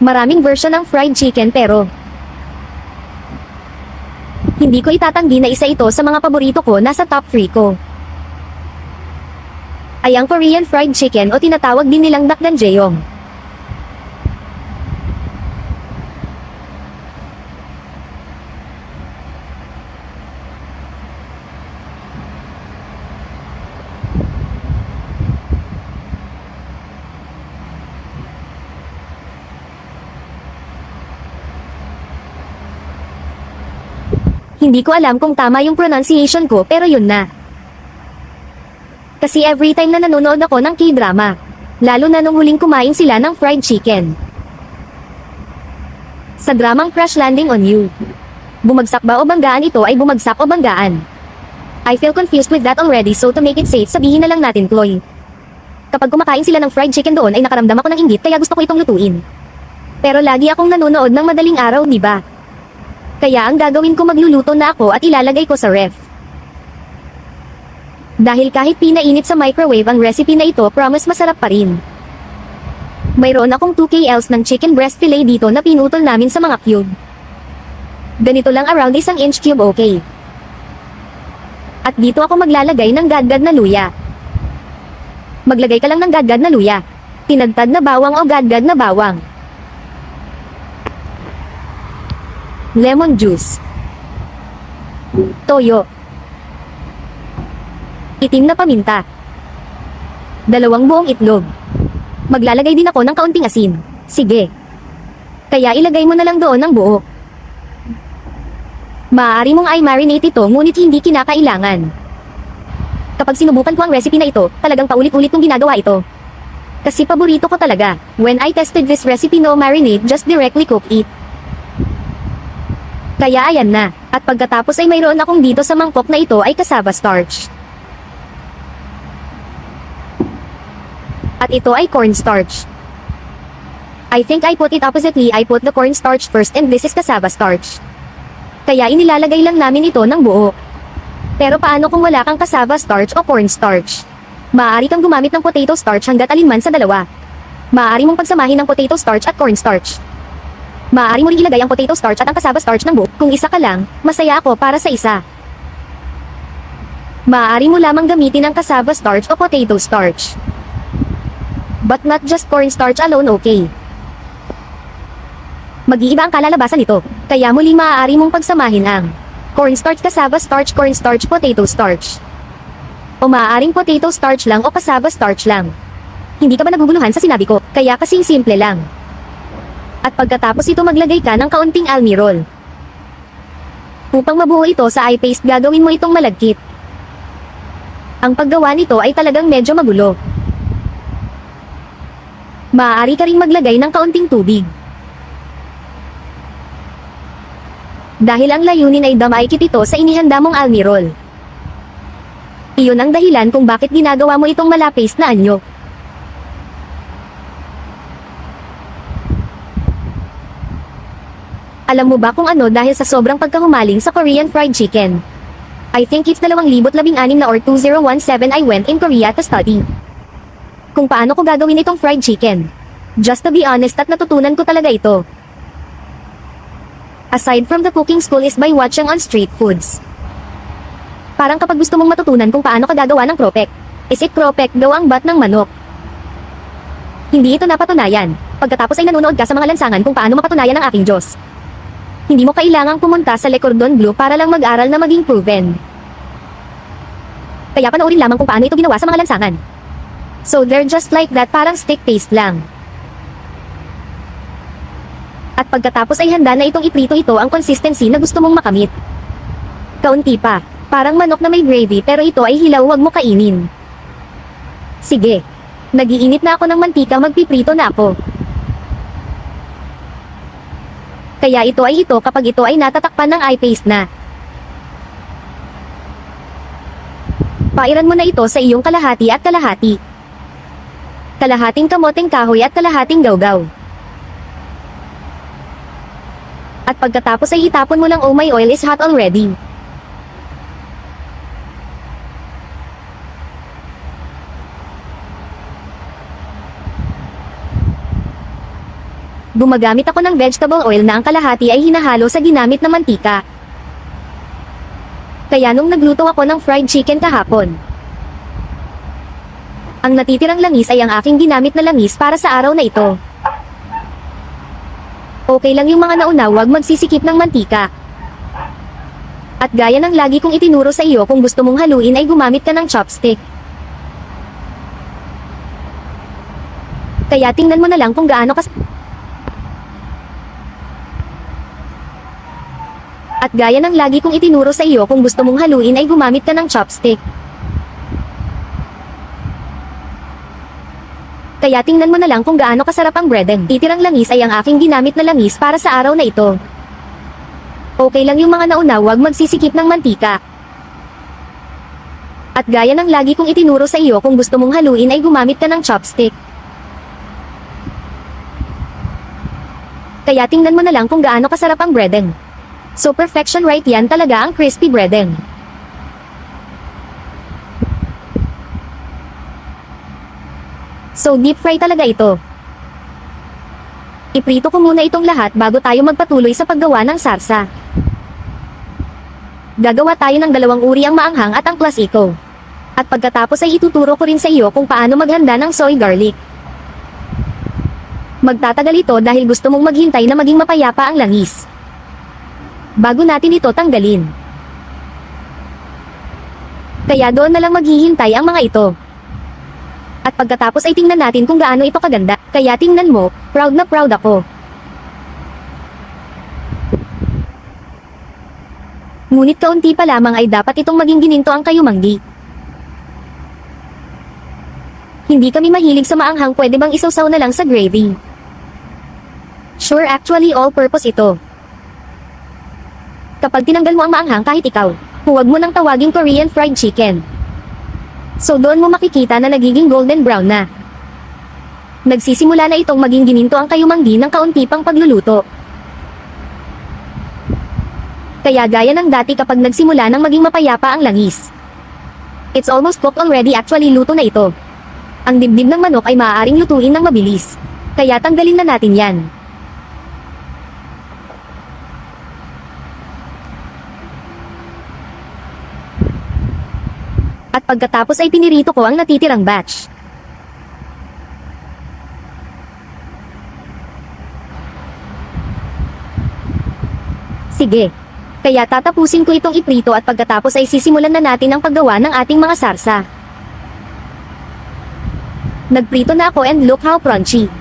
Maraming version ng fried chicken pero hindi ko itatanggi na isa ito sa mga paborito ko nasa top 3 ko. Ay ang Korean fried chicken o tinatawag din nilang dakdanjeyong. Hindi ko alam kung tama yung pronunciation ko pero yun na. Kasi every time na nanonood ako ng K-drama, lalo na nung huling kumain sila ng fried chicken. Sa dramang Crash Landing on You. Bumagsak ba o banggaan ito ay bumagsak o banggaan? I feel confused with that already so to make it safe sabihin na lang natin Chloe. Kapag kumakain sila ng fried chicken doon ay nakaramdam ako ng inggit kaya gusto ko itong lutuin. Pero lagi akong nanonood ng madaling araw di ba? Kaya ang gagawin ko magluluto na ako at ilalagay ko sa ref. Dahil kahit pinainit sa microwave ang recipe na ito promise masarap pa rin. Mayroon akong 2 kls ng chicken breast fillet dito na pinutol namin sa mga cube. Ganito lang around isang inch cube okay. At dito ako maglalagay ng gadgad na luya. Maglagay ka lang ng gadgad na luya. Tinadtad na bawang o gadgad na bawang. Lemon juice. Toyo. Itim na paminta. Dalawang buong itlog. Maglalagay din ako ng kaunting asin. Sige. Kaya ilagay mo na lang doon ng buo. Maaari mong i-marinate ito ngunit hindi kinakailangan. Kapag sinubukan ko ang recipe na ito, talagang paulit-ulit kong ginagawa ito. Kasi paborito ko talaga. When I tested this recipe no marinate just directly cook it. Kaya ayan na. At pagkatapos ay mayroon akong dito sa mangkok na ito ay cassava starch. At ito ay cornstarch. I think I put it oppositely I put the cornstarch first and this is cassava starch. Kaya inilalagay lang namin ito ng buo. Pero paano kung wala kang cassava starch o cornstarch? Maaari kang gumamit ng potato starch hanggat alinman sa dalawa. Maaari mong pagsamahin ng potato starch at cornstarch. Maaari mo rin ilagay ang potato starch at ang cassava starch ng buo. Kung isa ka lang, masaya ako para sa isa. Maaari mo lamang gamitin ang cassava starch o potato starch. But not just cornstarch alone okay. Mag-iiba ang kalalabasan nito, kaya muli maaari mong pagsamahin ang cornstarch cassava starch cornstarch potato starch. O maaaring potato starch lang o cassava starch lang. Hindi ka ba naguguluhan sa sinabi ko, kaya kasing simple lang. At pagkatapos ito maglagay ka ng kaunting almirol. Upang mabuo ito sa eye paste gagawin mo itong malagkit. Ang paggawa nito ay talagang medyo magulo. Maaari ka ring maglagay ng kaunting tubig. Dahil ang layunin ay damaykit ito sa inihanda mong almirol. Iyon ang dahilan kung bakit ginagawa mo itong malapis na anyo. Alam mo ba kung ano dahil sa sobrang pagkahumaling sa Korean fried chicken? I think it's 2016 na or 2017 I went in Korea to study. Kung paano ko gagawin itong fried chicken. Just to be honest at natutunan ko talaga ito. Aside from the cooking school is by watching on street foods. Parang kapag gusto mong matutunan kung paano ka gagawa ng kropek. Is it kropek daw ang bat ng manok? Hindi ito napatunayan. Pagkatapos ay nanonood ka sa mga lansangan kung paano mapatunayan ang aking Diyos. Hindi mo kailangang pumunta sa Le Cordon Bleu para lang mag-aral na maging proven. Kaya panoorin lamang kung paano ito ginawa sa mga lansangan. So they're just like that parang stick paste lang. At pagkatapos ay handa na itong iprito ito ang consistency na gusto mong makamit. Kaunti pa, parang manok na may gravy pero ito ay hilaw wag mo kainin. Sige. Nagiinit na ako ng mantika magpiprito na ako. Kaya ito ay ito kapag ito ay natatakpan ng eye paste na. Pairan mo na ito sa iyong kalahati at kalahati. Kalahating kamoteng kahoy at kalahating gawgaw. At pagkatapos ay itapon mo lang oh my oil is hot already. Gumagamit ako ng vegetable oil na ang kalahati ay hinahalo sa ginamit na mantika. Kaya nung nagluto ako ng fried chicken kahapon, ang natitirang langis ay ang aking ginamit na langis para sa araw na ito. Okay lang yung mga nauna wag magsisikip ng mantika. At gaya ng lagi kong itinuro sa iyo kung gusto mong haluin ay gumamit ka ng chopstick. Kaya tingnan mo na lang kung gaano kas... At gaya ng lagi kong itinuro sa iyo kung gusto mong haluin ay gumamit ka ng chopstick. Kaya tingnan mo na lang kung gaano kasarap ang breading. Titirang langis ay ang aking ginamit na langis para sa araw na ito. Okay lang yung mga nauna wag magsisikip ng mantika. At gaya ng lagi kong itinuro sa iyo kung gusto mong haluin ay gumamit ka ng chopstick. Kaya tingnan mo na lang kung gaano kasarap ang breading. So perfection right yan talaga ang crispy breading. So deep fry talaga ito. Iprito ko muna itong lahat bago tayo magpatuloy sa paggawa ng sarsa. Gagawa tayo ng dalawang uri ang maanghang at ang eco. At pagkatapos ay ituturo ko rin sa iyo kung paano maghanda ng soy garlic. Magtatagal ito dahil gusto mong maghintay na maging mapayapa ang langis. Bago natin ito tanggalin. Kaya doon na lang maghihintay ang mga ito. At pagkatapos ay tingnan natin kung gaano ito kaganda. Kaya tingnan mo, proud na proud ako. Ngunit kaunti pa lamang ay dapat itong maging gininto ang kayumanggi. Hindi kami mahilig sa maanghang pwede bang isawsaw na lang sa gravy. Sure actually all-purpose ito. Kapag tinanggal mo ang maanghang kahit ikaw, huwag mo nang tawaging Korean fried chicken. So doon mo makikita na nagiging golden brown na. Nagsisimula na itong maging gininto ang kayumanggi ng kaunti pang pagluluto. Kaya gaya ng dati kapag nagsimula ng maging mapayapa ang langis. It's almost cooked already actually luto na ito. Ang dibdib ng manok ay maaaring lutuin ng mabilis. Kaya tanggalin na natin yan. At pagkatapos ay pinirito ko ang natitirang batch. Sige. Kaya tatapusin ko itong iprito at pagkatapos ay sisimulan na natin ang paggawa ng ating mga sarsa. Nagprito na ako and look how crunchy.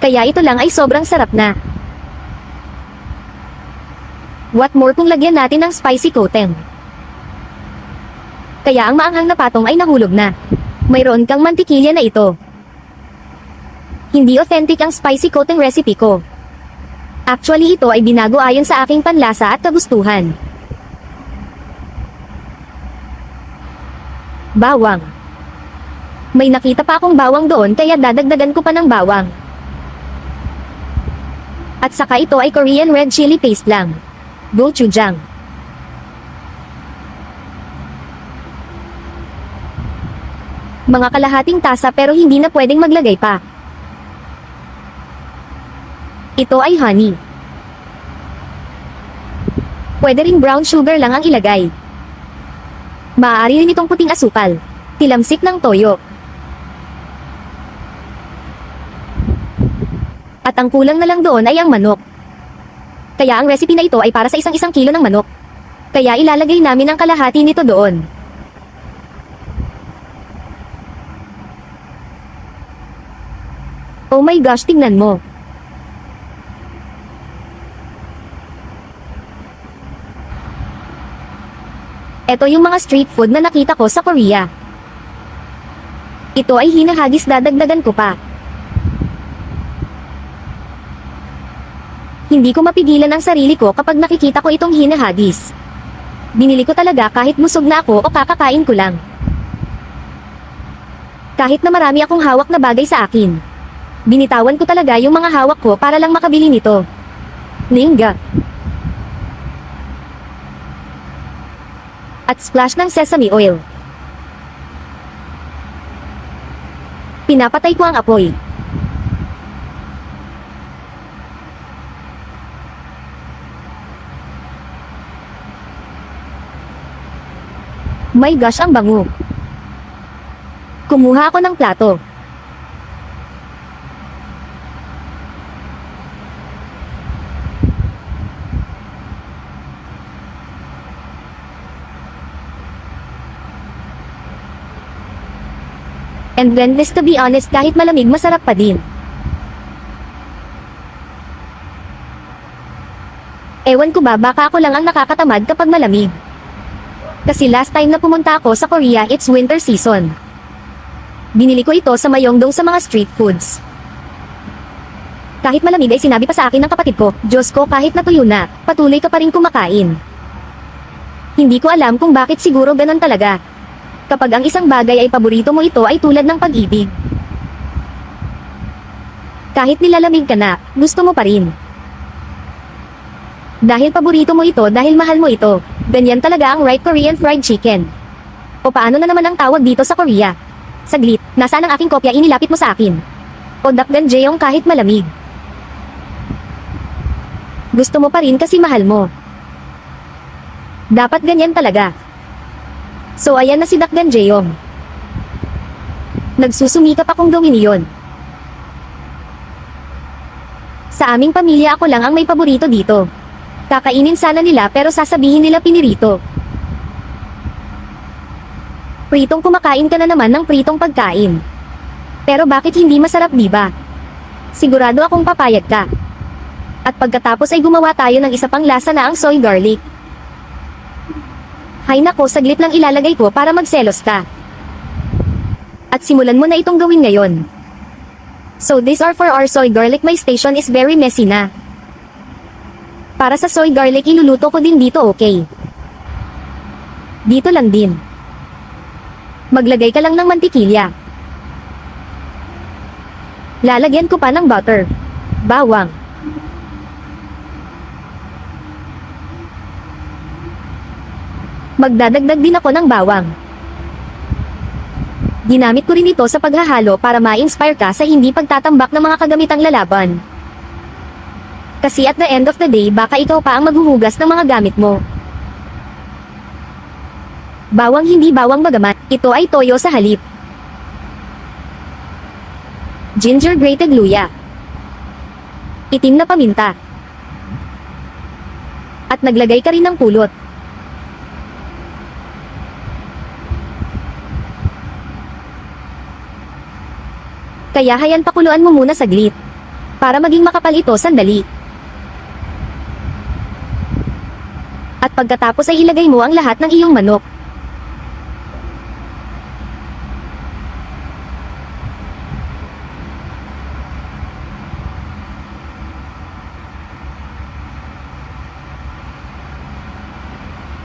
Kaya ito lang ay sobrang sarap na. What more kung lagyan natin ng spicy coating? Kaya ang maanghang na patong ay nahulog na. Mayroon kang mantikilya na ito. Hindi authentic ang spicy coating recipe ko. Actually ito ay binago ayon sa aking panlasa at kagustuhan. Bawang. May nakita pa akong bawang doon kaya dadagdagan ko pa ng bawang. At saka ito ay Korean red chili paste lang. Gochujang. Mga kalahating tasa pero hindi na pwedeng maglagay pa. Ito ay honey. Pwede ring brown sugar lang ang ilagay. Maaari rin itong puting asukal. Tilamsik ng toyo. At ang kulang na lang doon ay ang manok. Kaya ang recipe na ito ay para sa isang isang kilo ng manok. Kaya ilalagay namin ang kalahati nito doon. Oh my gosh, tingnan mo. Ito yung mga street food na nakita ko sa Korea. Ito ay hinahagis dadagdagan ko pa. Hindi ko mapigilan ang sarili ko kapag nakikita ko itong hinahagis. Binili ko talaga kahit busog na ako o kakakain ko lang. Kahit na marami akong hawak na bagay sa akin. Binitawan ko talaga yung mga hawak ko para lang makabili nito. Lingga. At splash ng sesame oil. Pinapatay ko ang apoy. My gosh, ang bango. Kumuha ako ng plato. And then this to be honest kahit malamig masarap pa din. Ewan ko ba baka ako lang ang nakakatamad kapag malamig. Kasi last time na pumunta ako sa Korea it's winter season. Binili ko ito sa Mayongdong sa mga street foods. Kahit malamig ay sinabi pa sa akin ng kapatid ko, Diyos ko kahit natuyo na, patuloy ka pa rin kumakain. Hindi ko alam kung bakit siguro ganon talaga. Kapag ang isang bagay ay paborito mo ito ay tulad ng pag-ibig. Kahit nilalamig ka na, gusto mo pa rin. Dahil paborito mo ito dahil mahal mo ito, ganyan talaga ang right Korean fried chicken. O paano na naman ang tawag dito sa Korea? Saglit, nasaan ang aking kopya inilapit mo sa akin? O dakgan jeyong kahit malamig. Gusto mo pa rin kasi mahal mo. Dapat ganyan talaga. So ayan na si Dakgan Jeyong. Nagsusumikap akong gawin iyon. Sa aming pamilya ako lang ang may paborito dito. Kakainin sana nila pero sasabihin nila pinirito. Pritong kumakain ka na naman ng pritong pagkain. Pero bakit hindi masarap di ba? Sigurado akong papayag ka. At pagkatapos ay gumawa tayo ng isa pang lasa na ang soy garlic. Hay nako, saglit lang ilalagay ko para magselos ka. At simulan mo na itong gawin ngayon. So these are for our soy garlic. My station is very messy na. Para sa soy garlic iluluto ko din dito okay. Dito lang din. Maglagay ka lang ng mantikilya. Lalagyan ko pa ng butter. Bawang. Magdadagdag din ako ng bawang. Ginamit ko rin ito sa paghahalo para ma-inspire ka sa hindi pagtatambak ng mga kagamitang lalaban. Kasi at the end of the day baka ikaw pa ang maghuhugas ng mga gamit mo. Bawang hindi bawang bagamat, ito ay toyo sa halip. Ginger grated luya. Itim na paminta. At naglagay ka rin ng pulot. Kaya hayan pakuluan mo muna saglit. Para maging makapal ito sandali. At pagkatapos ay ilagay mo ang lahat ng iyong manok.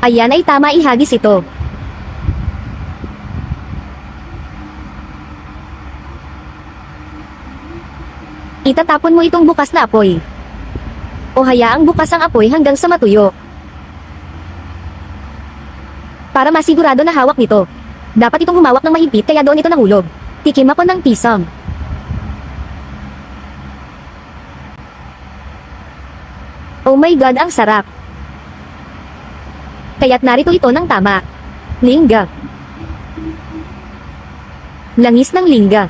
Ayan ay tama ihagis ito. Itatapon mo itong bukas na apoy. O hayaang bukas ang apoy hanggang sa matuyo. Para masigurado na hawak nito. Dapat itong humawak ng mahigpit kaya doon ito nahulog. Tikim ako ng tisam. Oh my god, ang sarap. Kaya't narito ito ng tama. Lingga. Langis ng lingga.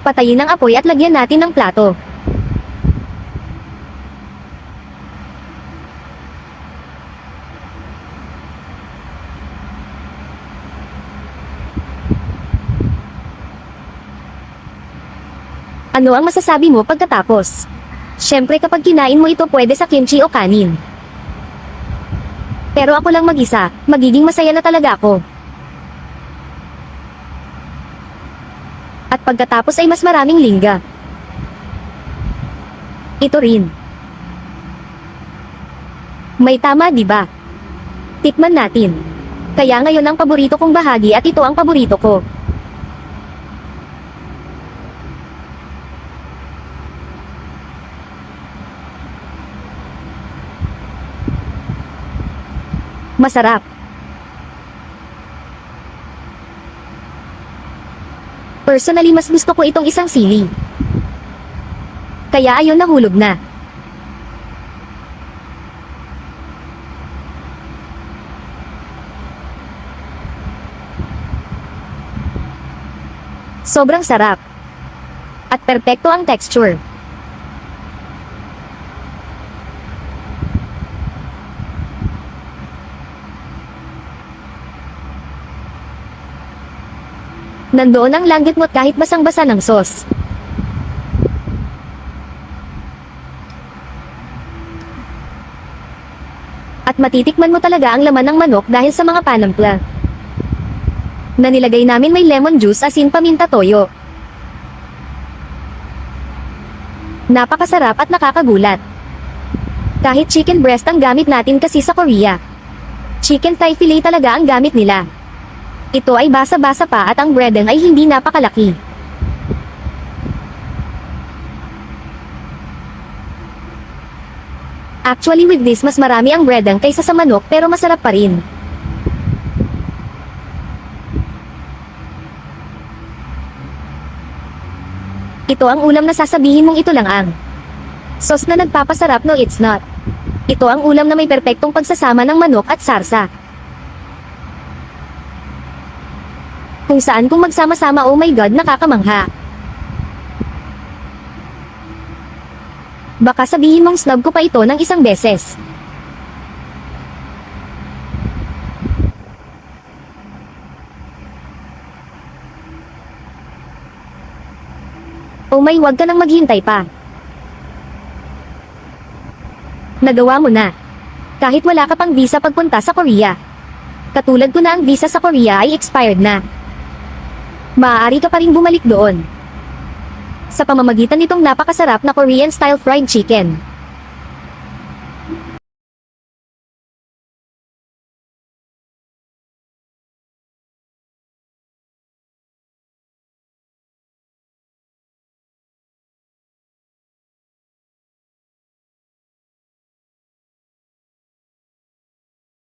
Patayin ang apoy at lagyan natin ng plato. Ano ang masasabi mo pagkatapos? Siyempre kapag kinain mo ito pwede sa kimchi o kanin. Pero ako lang mag-isa, magiging masaya na talaga ako. At pagkatapos ay mas maraming lingga. Ito rin. May tama di ba? Tikman natin. Kaya ngayon ang paborito kong bahagi at ito ang paborito ko. Masarap. Personally mas gusto ko itong isang sili. Kaya ayun nahulog na. Sobrang sarap. At perpekto ang texture. Nandoon ang langgit mo't kahit basang-basa ng sauce. At matitikman mo talaga ang laman ng manok dahil sa mga panampla. Na nilagay namin may lemon juice asin paminta toyo. Napakasarap at nakakagulat. Kahit chicken breast ang gamit natin kasi sa Korea. Chicken thigh fillet talaga ang gamit nila. Ito ay basa-basa pa at ang breading ay hindi napakalaki. Actually with this mas marami ang breading kaysa sa manok pero masarap pa rin. Ito ang ulam na sasabihin mong ito lang ang. Sauce na nagpapasarap no it's not. Ito ang ulam na may perpektong pagsasama ng manok at sarsa. Kung saan kung magsama-sama oh my god nakakamangha. Baka sabihin mong snub ko pa ito ng isang beses. Oh may wag ka nang maghintay pa. Nagawa mo na. Kahit wala ka pang visa pagpunta sa Korea. Katulad ko na ang visa sa Korea ay expired na. Maaari ka pa rin bumalik doon. Sa pamamagitan nitong napakasarap na Korean-style fried chicken.